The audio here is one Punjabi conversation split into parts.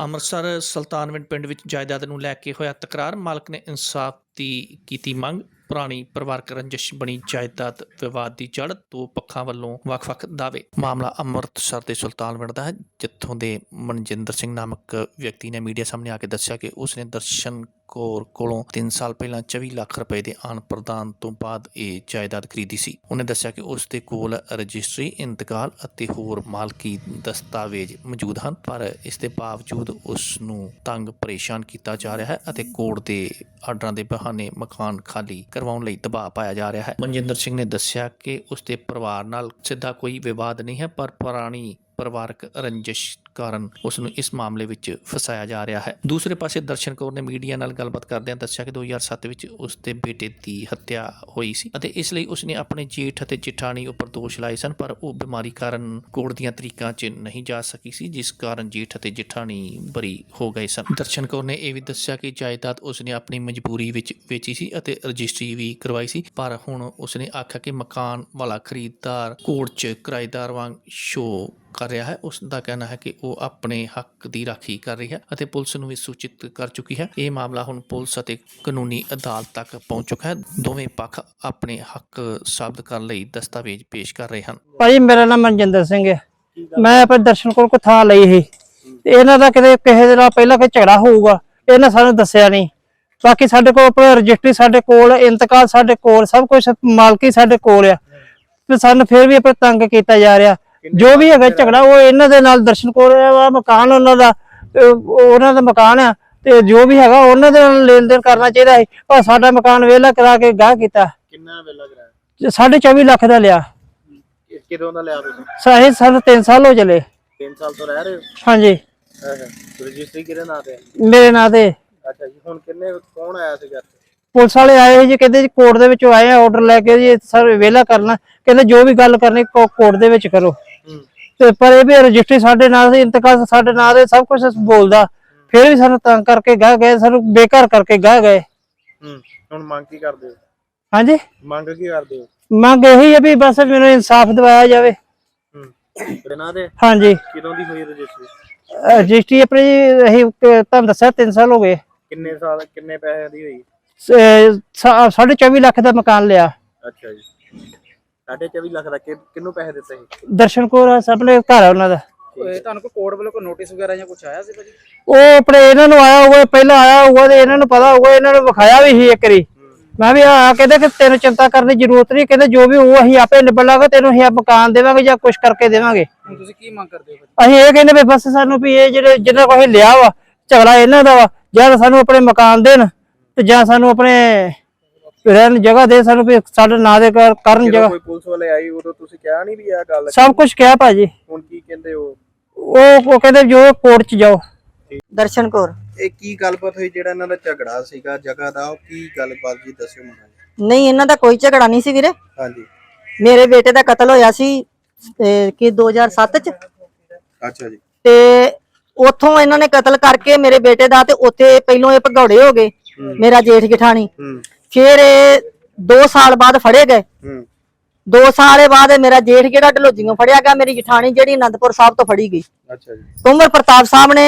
ਅੰਮ੍ਰਿਤਸਰ ਸੁਲਤਾਨਵਿੰਡ ਪਿੰਡ ਵਿੱਚ ਜਾਇਦਾਦ ਨੂੰ ਲੈ ਕੇ ਹੋਇਆ ਤਕਰਾਰ, ਮਾਲਕ ਨੇ ਇਨਸਾਫ ਦੀ ਕੀਤੀ ਮੰਗ। ਪੁਰਾਣੀ ਪਰਿਵਾਰਕ ਰੰਜਿਸ਼ ਬਣੀ ਜਾਇਦਾਦ ਵਿਵਾਦ ਦੀ ਜੜ ਦੋ ਪੱਖਾਂ ਵੱਲੋਂ ਵੱਖ-ਵੱਖ ਦਾਅਵੇ। ਮਾਮਲਾ ਅੰਮ੍ਰਿਤਸਰ ਦੇ ਸੁਲਤਾਨਵਿੰਡ ਦਾ ਹੈ, ਜਿੱਥੋਂ ਦੇ ਮਨਜਿੰਦਰ ਸਿੰਘ ਨਾਮਕ ਵਿਅਕਤੀ ਨੇ ਮੀਡੀਆ ਸਾਹਮਣੇ ਆ ਕੇ ਦੱਸਿਆ ਕਿ ਉਸਨੇ ਦਰਸ਼ਨ ਕੌਰ ਕੋਲੋਂ 3 ਸਾਲ ਪਹਿਲਾਂ 24 ਲੱਖ ਰੁਪਏ ਦੇ ਆਨ ਪ੍ਰਦਾਨ ਤੋਂ ਬਾਅਦ ਇਹ ਜਾਇਦਾਦ ਖਰੀਦੀ ਸੀ। ਉਹਨੇ ਦੱਸਿਆ ਕਿ ਉਸ ਦੇ ਕੋਲ ਰਜਿਸਟਰੀ, ਇੰਤਕਾਲ ਅਤੇ ਹੋਰ ਮਾਲਕੀ ਦਸਤਾਵੇਜ਼ ਮੌਜੂਦ ਹਨ, ਪਰ ਇਸ ਦੇ ਬਾਵਜੂਦ ਉਸ ਨੂੰ ਤੰਗ ਪਰੇਸ਼ਾਨ ਕੀਤਾ ਜਾ ਰਿਹਾ ਹੈ ਅਤੇ ਕੋਰਟ ਦੇ ਆਰਡਰਾਂ ਦੇ ਬਹਾਨੇ ਮਕਾਨ ਖਾਲੀ ਕਰਵਾਉਣ ਲਈ ਦਬਾਅ ਪਾਇਆ ਜਾ ਰਿਹਾ ਹੈ। ਮਨਜਿੰਦਰ ਸਿੰਘ ਨੇ ਦੱਸਿਆ ਕਿ ਉਸ ਦੇ ਪਰਿਵਾਰ ਨਾਲ ਸਿੱਧਾ ਕੋਈ ਵਿਵਾਦ ਨਹੀਂ ਹੈ, ਪਰ ਪੁਰਾਣੀ ਪਰਿਵਾਰਕ ਰੰਜਿਸ਼ ਕਾਰਨ ਉਸ ਨੂੰ ਇਸ ਮਾਮਲੇ ਵਿੱਚ ਫਸਾਇਆ ਜਾ ਰਿਹਾ ਹੈ। ਦੂਸਰੇ ਪਾਸੇ ਦਰਸ਼ਨ ਕੌਰ ਨੇ ਮੀਡੀਆ ਨਾਲ ਗੱਲਬਾਤ ਕਰਦਿਆਂ ਦੱਸਿਆ ਕਿ 2007 ਵਿੱਚ ਉਸ ਦੇ ਬੇਟੇ ਦੀ ਹੱਤਿਆ ਹੋਈ ਸੀ ਅਤੇ ਇਸ ਲਈ ਉਸ ਨੇ ਆਪਣੇ ਜੇਠ ਅਤੇ ਜਠਾਣੀ ਉੱਪਰ ਦੋਸ਼ ਲਾਏ ਸਨ, ਪਰ ਉਹ ਬਿਮਾਰੀ ਕਾਰਨ ਕੋਰਟ ਦੀਆਂ ਤਰੀਕਾਂ 'ਚ ਨਹੀਂ ਜਾ ਸਕੀ ਸੀ, ਜਿਸ ਕਾਰਨ ਜੇਠ ਅਤੇ ਜਠਾਣੀ ਬਰੀ ਹੋ ਗਏ ਸਨ। ਦਰਸ਼ਨ ਕੌਰ ਨੇ ਇਹ ਵੀ ਦੱਸਿਆ ਕਿ ਜਾਇਦਾਦ ਉਸ ਨੇ ਆਪਣੀ ਮਜਬੂਰੀ ਵਿੱਚ ਵੇਚੀ ਸੀ ਅਤੇ ਰਜਿਸਟਰੀ ਵੀ ਕਰਵਾਈ ਸੀ, ਪਰ ਹੁਣ ਉਸ ਨੇ ਆਖਿਆ ਕਿ ਮਕਾਨ ਵਾਲਾ ਖਰੀਦਦਾਰ ਕੋਰਟ 'ਚ ਕਿਰਾਏਦਾਰ ਵਾਂਗ ਸ਼ੋ ਕਰ ਰਿਹਾ ਹੈ। ਉਸ ਦਾ ਕਹਿਣਾ ਹੈ ਕਿ ਉਹ ਆਪਣੇ ਹੱਕ ਦੀ ਰਾਖੀ ਕਰ ਰਹੀ ਹੈ ਅਤੇ ਪੁਲਿਸ ਨੂੰ ਵੀ ਸੂਚਿਤ ਕਰ ਚੁੱਕੀ ਹੈ। ਇਹ ਮਾਮਲਾ ਹੁਣ ਪੁਲਿਸ ਅਤੇ ਕਾਨੂੰਨੀ ਅਦਾਲਤ ਤੱਕ ਪਹੁੰਚ ਚੁੱਕਾ ਹੈ। ਦੋਵੇਂ ਪੱਖ ਆਪਣੇ ਹੱਕ ਸਾਬਤ ਕਰਨ ਲਈ ਦਸਤਾਵੇਜ਼ ਪੇਸ਼ ਕਰ ਰਹੇ ਹਨ। ਭਾਜੀ, ਮੇਰਾ ਨਾਮ ਮਨਜਿੰਦਰ ਸਿੰਘ ਹੈ। ਮੈਂ ਆਪਣੇ ਦਰਸ਼ਨ ਕੋਲ ਕੋ ਥਾਂ ਲਈ ਸੀ। ਤੇ ਇਹਨਾਂ ਦਾ ਕਿਤੇ ਕਿਸੇ ਦੇ ਨਾਲ ਪਹਿਲਾਂ ਕੋਈ ਝਗੜਾ ਹੋਊਗਾ ਇਹਨਾਂ ਸਾਨੂੰ ਦੱਸਿਆ ਨਹੀਂ। ਬਾਕੀ ਸਾਡੇ ਕੋਲ ਆਪਣੀ ਰਜਿਸਟਰੀ ਸਾਡੇ ਕੋਲ ਇੰਤਕਾਲ ਸਾਡੇ ਕੋਲ, ਸਭ ਕੁਝ ਮਾਲਕੀ ਸਾਡੇ ਕੋਲ ਆ। ਤੇ ਸਾਨੂੰ ਫਿਰ ਵੀ ਆਪਣੇ ਤੰਗ ਕੀਤਾ ਜਾ ਰਿਹਾ। ਜੋ ਵੀ ਹੈਗਾ ਝਗੜਾ ਉਹ ਇਹਨਾਂ ਦੇ ਨਾਲ ਦਰਸ਼ਨ ਕੋਲ ਆ ਮਕਾਨ ਉਹਨਾਂ ਦਾ ਉਹਨਾਂ ਦਾ ਮਕਾਨ ਆ ਤੇ ਜੋ ਵੀ ਹੈਗਾ ਉਹਨਾਂ ਦੇ ਨਾਲ ਲੈਣ ਦੇਣ ਕਰਨਾ ਚਾਹੀਦਾ ਹੈ ਪਰ ਸਾਡਾ ਮਕਾਨ ਵਿਹਲਾ ਕਰਾ ਕੇ ਗਾਹ ਕੀਤਾ। ਕਿੰਨਾ ਵੇਲਾ ਕਰਾਇਆ? ਸਾਢੇ 24 ਲੱਖ ਦਾ ਲਿਆ। ਕਿਦੋਂ ਦਾ ਲਿਆ ਤੁਸੀਂ? ਸਾਹੇ ਸਾਨੂੰ 3 ਸਾਲ ਹੋ ਚਲੇ। 3 ਸਾਲ ਤੋਂ ਰਹਿ ਰਹੇ ਹੋ? ਹਾਂਜੀ। ਰਜਿਸਟਰੀ ਕਿਹਦੇ ਨਾਂ ਤੇ? ਮੇਰੇ ਨਾਂ ਤੇ। ਅੱਛਾ ਜੀ ਹੁਣ ਕਿੰਨੇ ਕੌਣ ਆਇਆ ਸੀ ਘਰ ਪੁਲਿਸ ਵਾਲੇ ਆਏ ਸੀ ਜੀ ਕਹਿੰਦੇ ਜੀ ਕੋਰਟ ਦੇ ਵਿੱਚੋਂ ਆਏ ਆ ਆਰਡਰ ਲੈ ਕੇ ਜੀ ਸਰ ਵਿਹਲਾ ਕਰਨਾ। ਕਹਿੰਦੇ ਜੋ ਵੀ ਗੱਲ ਕਰਨੀ ਕੋਰਟ ਦੇ ਵਿੱਚ ਕਰੋ। ਤੇ ਪਰ ਇਹ ਵੀ ਰਜਿਸਟਰੀ ਸਾਡੇ ਨਾਂ ਦੀ ਇੰਤਕਾਲ ਸਾਡੇ ਨਾਂ ਦੇ ਸਭ ਕੁਝ ਬੋਲਦਾ। ਫਿਰ ਵੀ ਸਾਨੂੰ ਤੰਗ ਕਰਕੇ ਗਾਹ ਗਏ ਸਾਨੂੰ ਬੇਕਾਰ ਕਰਕੇ ਗਾਹ ਗਏ। ਹੂੰ ਹੁਣ ਮੰਗ ਕੀ ਕਰਦੇ ਹੋ? ਹਾਂਜੀ? ਮੰਗ ਕੀ ਕਰਦੇ ਹੋ? ਮੰਗ ਇਹੀ ਹੈ ਵੀ ਬਸ ਮੈਨੂੰ ਇਨਸਾਫ ਦਿਵਾਇਆ ਜਾਵੇ। ਹੂੰ। ਹਾਂਜੀ। ਕਿਦੋਂ ਦੀ ਹੋਈ ਰਜਿਸਟਰੀ? ਰਜਿਸਟਰੀ ਆਪਣੀ ਅਸੀਂ ਤੁਹਾਨੂੰ ਦੱਸਿਆ 3 ਸਾਲ ਹੋ ਗਏ। ਕਿੰਨੇ ਸਾਲ ਕਿੰਨੇ ਪੈਸੇ ਦੀ ਹੋਈ? ਸ- ਸਾ- ਸਾਢੇ 24 ਲੱਖ ਦਾ ਮਕਾਨ ਲਿਆ। ਅੱਛਾ ਜੀ। ਸਾਢੇ 24 ਲੱਖ ਦਾ ਕਿ- ਕਿਹਨੂੰ ਪੈਸੇ ਦਿੱਤੇ ਸੀ? ਦਰਸ਼ਨ ਕੋਰ ਸਾਹਮਣੇ ਘਰ ਆ ਉਹਨਾਂ ਦਾ। ਤੁਹਾਨੂੰ ਕੋਈ ਕੋਰਟ ਵੱਲੋਂ ਕੋਈ ਨੋਟਿਸ ਵਗੈਰਾ ਜਾਂ ਕੁਝ ਆਇਆ ਸੀ ਭਾਜੀ? ਉਹ ਆਪਣੇ ਇਹਨਾਂ ਨੂੰ ਆਇਆ ਹੋਊਗਾ ਪਹਿਲਾਂ ਆਇਆ ਹੋਊਗਾ ਤੇ ਇਹਨਾਂ ਨੂੰ ਪਤਾ ਹੋਊਗਾ ਇਹਨਾਂ ਨੂੰ ਵਿਖਾਇਆ ਵੀ ਸੀ ਇੱਕ ਵਾਰੀ। ਮੈਂ ਵੀ ਆ ਕਹਿੰਦੇ ਕਿ ਤੈਨੂੰ ਚਿੰਤਾ ਕਰਨ ਦੀ ਜ਼ਰੂਰਤ ਨਹੀਂ ਕਹਿੰਦੇ ਜੋ ਵੀ ਉਹ ਅਸੀਂ ਆਪੇ ਨਿਬੜ ਲਾਂਗੇ ਤੈਨੂੰ ਅਸੀਂ ਆ ਮਕਾਨ ਦੇਵਾਂਗੇ ਜਾਂ ਕੁਝ ਕਰਕੇ ਦੇਵਾਂਗੇ। ਹੁਣ ਤੁਸੀਂ ਕੀ ਮੰਗ ਕਰਦੇ ਹੋ ਭਾਜੀ? ਅਸੀਂ ਇਹ ਕਹਿੰਦੇ ਵੀ ਬਸ ਸਾਨੂੰ ਵੀ ਇਹ ਜਿਹੜੇ ਜਿਹਨਾਂ ਕੋਲ ਅਸੀਂ ਲਿਆ ਵਾ ਝਗੜਾ ਇਹਨਾਂ ਦਾ ਵਾ ਜਾਂ ਤਾਂ ਸਾਨੂੰ ਆਪਣੇ ਮਕਾਨ ਦੇਣ ਤੇ ਜਾਂ ਸਾਨੂੰ ਆਪਣੇ ਰਹਿਣ ਜਗ੍ਹਾ ਦੇ ਸਾਨੂੰ ਵੀ ਸਾਡੇ ਨਾਂ ਦੇ ਕਰ- ਕਰਨ ਜਦੋਂ ਜਗ੍ਹਾ। ਕੋਈ ਪੁਲਿਸ ਵਾਲੇ ਆਈ ਉਦੋਂ ਤੁਸੀਂ ਕਿਹਾ ਨਹੀਂ ਵੀ ਇਹ ਗੱਲ ਸਭ ਕੁਝ ਕਿਹਾ ਭਾਜੀ। ਹੁਣ ਕੀ ਕਹਿੰਦੇ ਹੋ ਉਹ ਉਹ ਕਹਿੰਦੇ ਜੋ ਕੋਰਟ 'ਚ ਜਾਓ। ਦਰਸ਼ਨ ਕੌਰ। ਇਹ ਕੀ ਗੱਲਬਾਤ ਹੋਈ ਜਿਹੜਾ ਇਹਨਾਂ ਦਾ ਝਗੜਾ ਸੀਗਾ ਜਗ੍ਹਾ ਦਾ ਉਹ ਕੀ ਗੱਲਬਾਤ ਜੀ ਦੱਸਿਓ ਮੈਨੂੰ। ਨਹੀਂ ਇਹਨਾਂ ਦਾ ਕੋਈ ਝਗੜਾ ਨਹੀਂ ਸੀ ਵੀਰੇ। ਹਾਂਜੀ। ਮੇਰੇ ਬੇਟੇ ਦਾ ਕਤਲ ਹੋਇਆ ਸੀ ਤੇ ਕੀ 2007 ਚ? ਅੱਛਾ ਜੀ। ਤੇ ਉੱਥੋਂ ਇਹਨਾਂ ਨੇ ਕਤਲ ਕਰਕੇ ਮੇਰੇ ਬੇਟੇ ਦਾ ਤੇ ਉੱਥੇ ਪਹਿਲੋਂ ਇਹ ਭਗੌੜੇ ਹੋ ਗਏ ਮੇਰਾ ਜੇਠ ਜਠਾਣੀ। ਹੂੰ। ਫਿਰ ਇਹ 2 ਸਾਲ ਬਾਅਦ ਫੜੇ ਗਏ। ਹੂੰ। 2 ਸਾਲੇ ਬਾਅਦ ਇਹ ਮੇਰਾ ਜੇਠ ਜਿਹੜਾ ਢਲੋਜੀਆਂ ਫੜਿਆ ਗਿਆ ਮੇਰੀ ਜਠਾਣੀ ਜਿਹੜੀ ਅਨੰਦਪੁਰ ਸਾਹਿਬ ਤੋਂ ਫੜੀ ਗਈ। ਅੱਛਾ ਜੀ। ਉਮਰ ਪ੍ਰਤਾਪ ਸਾਹਿਬ ਨੇ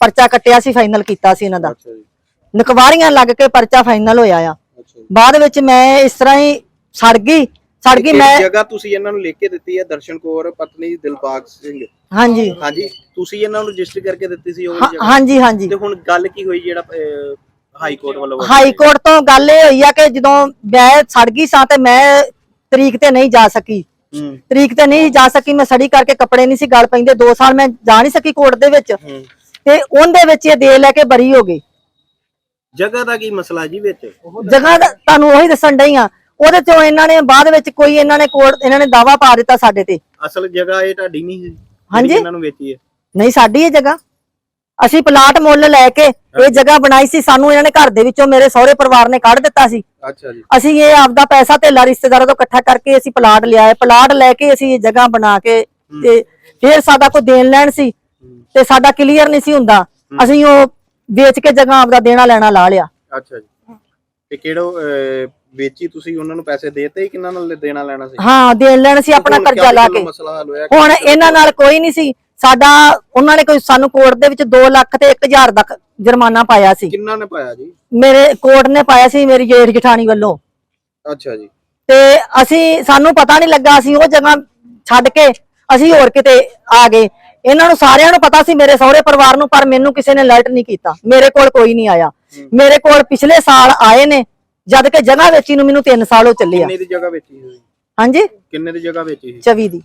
ਪਰਚਾ ਕੱਟਿਆ ਸੀ ਫਾਈਨਲ ਕੀਤਾ ਸੀ ਇਹਨਾਂ ਦਾ। ਅੱਛਾ ਜੀ। ਨਕਵਾਰੀਆਂ ਲੱਗ ਕੇ ਪਰਚਾ ਫਾਈਨਲ ਹੋਇਆ ਆ। ਅੱਛਾ ਜੀ। ਬਾਅਦ ਵਿੱਚ ਮੈਂ ਇਸ ਤਰ੍ਹਾਂ ਹੀ ਸੜ ਗਈ ਸੜ ਗਈ ਮੈਂ ਜਗ੍ਹਾ ਤੁਸੀਂ ਇਹਨਾਂ ਨੂੰ ਲਿਖ ਕੇ ਦਿੱਤੀ ਹੈ ਦਰਸ਼ਨ ਕੌਰ ਪਤਨੀ ਦਿਲਬਾਗ ਸਿੰਘ। ਹਾਂਜੀ। ਹਾਂਜੀ ਤੁਸੀਂ ਇਹਨਾਂ ਨੂੰ ਰਜਿਸਟਰ ਕਰਕੇ ਦਿੱਤੀ ਸੀ ਉਹ ਹਾਂ- ਜਗ੍ਹਾ? ਹਾਂਜੀ ਹਾਂਜੀ। ਤੇ ਹੁਣ ਗੱਲ ਕੀ ਹੋਈ ਜਿਹੜਾ ਅਹ, ਹਾਈ ਕੋਰਟ ਵੱਲੋਂ ਹਾਈ ਕੋਰਟ ਤੋਂ ਗੱਲ ਇਹ ਹੋਈ ਆ ਕਿ ਜਦੋਂ ਮੈਂ ਸੜ ਗਈ ਸਾਂ ਤੇ ਮੈਂ ਤਰੀਕ ਤੇ ਨਹੀਂ ਜਾ ਸਕੀ। ਹੂੰ। ਤਰੀਕ ਤੇ ਨਹੀਂ ਜਾ ਸਕੀ ਮੈਂ ਸੜੀ ਕਰਕੇ ਕੱਪੜੇ ਨਹੀਂ ਸੀ ਗਲ ਪੈਂਦੇ 2 ਸਾਲ ਮੈਂ ਜਾ ਨਹੀਂ ਸਕੀ ਕੋਰਟ ਦੇ ਵਿੱਚ। ਹੂੰ। ਤੇ ਉਹਦੇ ਵਿੱਚ ਇਹ ਦੇ ਲੈ ਕੇ ਬਰੀ ਹੋ ਗਈ। ਜਗ੍ਹਾ ਦਾ ਕੀ ਮਸਲਾ ਜੀ ਵਿੱਚ? ਜਗ੍ਹਾ ਦਾ ਤੁਹਾਨੂੰ ਉਹੀ ਦੱਸਣ ਡਈ ਆ। ਉਹਦੇ ਚੋਂ ਇਹਨਾਂ ਨੇ ਬਾਅਦ ਵਿੱਚ ਕੋਈ ਇਹਨਾਂ ਨੇ ਕੋਰਟ ਇਹਨਾਂ ਨੇ ਦਾਵਾ ਪਾ ਦਿੱਤਾ ਸਾਡੇ ਤੇ। ਅਸਲ ਜਗ੍ਹਾ ਇਹ ਤੁਹਾਡੀ ਨਹੀਂ ਸੀ ਹਾਂਜੀ। ਇਹਨਾਂ ਨੂੰ ਵੇਚੀ ਹੈ। ਨਹੀਂ ਸਾਡੀ ਇਹ ਜਗ੍ਹਾ। ਅਸੀਂ ਪਲਾਟ ਮੁੱਲ ਲੈ ਕੇ ਇਹ ਜਗ੍ਹਾ ਬਣਾਈ ਸੀ ਸਾਨੂੰ ਇਹਨਾਂ ਨੇ ਘਰ ਦੇ ਵਿੱਚੋਂ ਮੇਰੇ ਸਹੁਰੇ ਪਰਿਵਾਰ ਨੇ ਕੱਢ ਦਿੱਤਾ ਸੀ। ਅੱਛਾ ਜੀ। ਅਸੀਂ ਇਹ ਆਪਦਾ ਪੈਸਾ ਧੇਲਾ ਰਿਸ਼ਤੇਦਾਰਾਂ ਤੋਂ ਇਕੱਠਾ ਕਰਕੇ ਅਸੀਂ ਪਲਾਟ ਲਿਆ ਹੈ ਪਲਾਟ ਲੈ ਕੇ ਅਸੀਂ ਇਹ ਜਗ੍ਹਾ ਬਣਾ ਕੇ ਤੇ ਫਿਰ ਸਾਡਾ ਕੋਈ ਦੇਣ ਲੈਣ ਸੀ ਤੇ ਸਾਡਾ ਕਲੀਅਰ ਨਹੀਂ ਸੀ ਹੁੰਦਾ। ਅਸੀਂ ਉਹ ਵੇਚ ਕੇ ਜਗ੍ਹਾ ਆਪਦਾ ਦੇਣਾ ਲੈਣਾ ਲਾ ਲਿਆ। ਅੱਛਾ ਜੀ। ਤੇ ਕਿਹੜੋ ਵੇਚੀ ਤੁਸੀਂ ਉਹਨਾਂ ਨੂੰ ਪੈਸੇ ਦੇਤੇ ਕਿੰਨਾਂ ਨਾਲ ਦੇਣਾ ਲੈਣਾ ਸੀ? ਹਾਂ ਦੇਣ ਲੈਣ ਸੀ ਆਪਣਾ ਕਰਜ਼ਾ ਲਾ ਕੇ। ਹੁਣ ਇਹਨਾਂ ਨਾਲ ਕੋਈ ਨਹੀਂ ਸੀ। ਸਾਡਾ ਉਹਨਾਂ ਨੇ ਕੋਈ ਸਾਨੂੰ ਕੋਰਟ ਦੇ ਵਿੱਚ 2 ਲੱਖ ਤੇ 1000 ਦਾ ਜੁਰਮਾਨਾ ਪਾਇਆ ਸੀ। ਕਿੰਨਾਂ ਨੇ ਪਾਇਆ ਜੀ? ਮੇਰੇ ਕੋਰਟ ਨੇ ਪਾਇਆ ਸੀ ਮੇਰੀ ਜੇਠ ਜਠਾਣੀ ਵੱਲੋਂ। ਅੱਛਾ ਜੀ। ਤੇ ਅਸੀਂ ਸਾਨੂੰ ਪਤਾ ਨਹੀਂ ਲੱਗਾ ਅਸੀਂ ਉਹ ਜਗ੍ਹਾ ਛੱਡ ਕੇ ਅਸੀਂ ਹੋਰ ਕਿਤੇ ਆ ਗਏ। ਇਹਨਾਂ ਨੂੰ ਸਾਰਿਆਂ ਨੂੰ ਪਤਾ ਸੀ ਮੇਰੇ ਸਹੁਰੇ ਪਰਿਵਾਰ ਨੂੰ ਪਰ ਮੈਨੂੰ ਕਿਸੇ ਨੇ ਅਲਰਟ ਨਹੀਂ ਕੀਤਾ। ਮੇਰੇ ਕੋਲ ਕੋਈ ਨਹੀਂ ਆਇਆ। ਮੇਰੇ ਕੋਲ ਪਿਛਲੇ ਸਾਲ ਆਏ ਨੇ ਜਦ ਕਿ ਜਗ੍ਹਾ ਵੇਚੀ ਨੂੰ ਮੈਨੂੰ 3 ਸਾਲ ਹੋ ਚੱਲੇ ਆ। ਕਿੰਨੇ ਦੀ ਜਗ੍ਹਾ ਵੇਚੀ ਸੀ ਹਾਂਜੀ? ਕਿੰਨੇ ਦੀ ਜਗ੍ਹਾ ਵੇਚੀ ਸੀ 24 ਦੀ।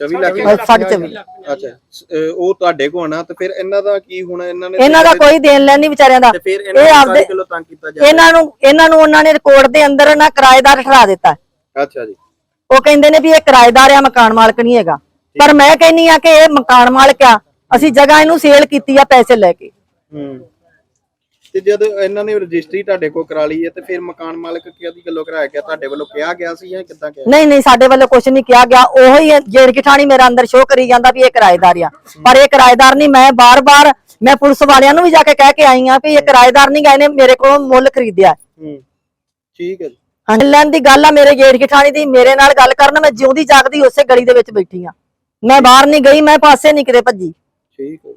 24 ਲੱਖ ਅਹ ਸਾਢੇ ਚੌਵੀ। ਅੱਛਾ ਸ- ਅਹ, ਉਹ ਤੁਹਾਡੇ ਕੋਲ ਨਾ ਤੇ ਫਿਰ ਇਹਨਾਂ ਦਾ ਕੀ ਹੋਣਾ? ਇਹਨਾਂ ਨੇ ਇਹਨਾਂ ਦਾ ਕੋਈ ਦੇਣ ਲੈਣ ਨਹੀਂ ਵਿਚਾਰਿਆਂ ਦਾ। ਤੇ ਫਿਰ ਇਹਨਾਂ ਇਹ ਨੂੰ ਆਪਦੇ ਕਾਹਦੇ ਕਿਲੋ ਤੰਗ ਕੀਤਾ ਜਾ ਇਹਨਾਂ ਨੂੰ ਇਹਨਾਂ ਨੂੰ ਉਹਨਾਂ ਨੇ ਰਿਕਾਰਡ ਦੇ ਅੰਦਰ ਨਾ ਕਿਰਾਏਦਾਰ ਠਹਿਰਾ ਦਿੱਤਾ। ਅੱਛਾ ਜੀ। ਉਹ ਕਹਿੰਦੇ ਨੇ ਵੀ ਇਹ ਕਿਰਾਏਦਾਰ ਆ ਮਕਾਨ ਮਾਲਕ ਨਹੀਂ ਹੈਗਾ। ਪਰ ਮੈਂ ਕਹਿੰਨੀ ਆ ਕਿ ਇਹ ਮਕਾਨ ਮਾਲਕ ਆ। ਅਸੀਂ ਜਗ੍ਹਾ ਇਹਨੂੰ ਸੇਲ ਕੀਤੀ ਆ ਪੈਸੇ ਲੈ ਕੇ। ਹੂੰ। ਤੇ ਜਦ ਇਹਨਾਂ ਨੇ ਰਜਿਸਟਰੀ ਤੁਹਾਡੇ ਕੋਲ ਕਰਾ ਲਈ ਹੈ ਤੇ ਫਿਰ ਮਕਾਨ ਮਾਲਕ ਕਿਹਦੀ ਗੱਲੋਂ ਕਰਾਇਆ ਗਿਆ? ਤੁਹਾਡੇ ਵੱਲੋਂ ਕਿਹਾ ਗਿਆ ਸੀ ਜਾਂ ਕਿੱਦਾਂ ਕਿਹਾ? ਨਹੀਂ ਨਹੀਂ ਸਾਡੇ ਵੱਲੋਂ ਕੁਝ ਨਹੀਂ ਕਿਹਾ ਗਿਆ। ਉਹੀ ਜੇੜ ਕਿਠਾਣੀ ਮੇਰਾ ਅੰਦਰ ਸ਼ੋਅ ਕਰੀ ਜਾਂਦਾ ਵੀ ਇਹ ਕਿਰਾਏਦਾਰ ਆ। ਪਰ ਇਹ ਕਿਰਾਏਦਾਰ ਨਹੀਂ ਮੈਂ ਬਾਰ-ਬਾਰ ਮੈਂ ਪੁਲਿਸ ਵਾਲਿਆਂ ਨੂੰ ਵੀ ਜਾ ਕੇ ਕਹਿ ਕੇ ਆਈ ਆ ਵੀ ਇਹ ਕਿਰਾਏਦਾਰ ਨਹੀਂ ਗਏ ਨੇ ਮੇਰੇ ਕੋਲੋਂ ਮੁੱਲ ਖਰੀਦਿਆ। ਹੂੰ ਠੀਕ ਹੈ ਜੀ। ਲੈਣ ਦੀ ਗੱਲ ਆ ਮੇਰੇ ਜੇੜ ਕਿਠਾਣੀ ਦੀ ਮੇਰੇ ਨਾਲ ਗੱਲ ਕਰਨ ਮੈਂ ਜਿਉਂਦੀ ਜਾਗਦੀ ਉਸੇ ਗਲੀ ਦੇ ਵਿੱਚ ਬੈਠੀ ਆ ਮੈਂ ਬਾਹਰ ਨਹੀਂ ਗਈ ਮੈਂ ਪਾਸੇ ਨਹੀਂ ਕਿਤੇ ਭੱਜੀ। ਠੀਕ ਹੈ।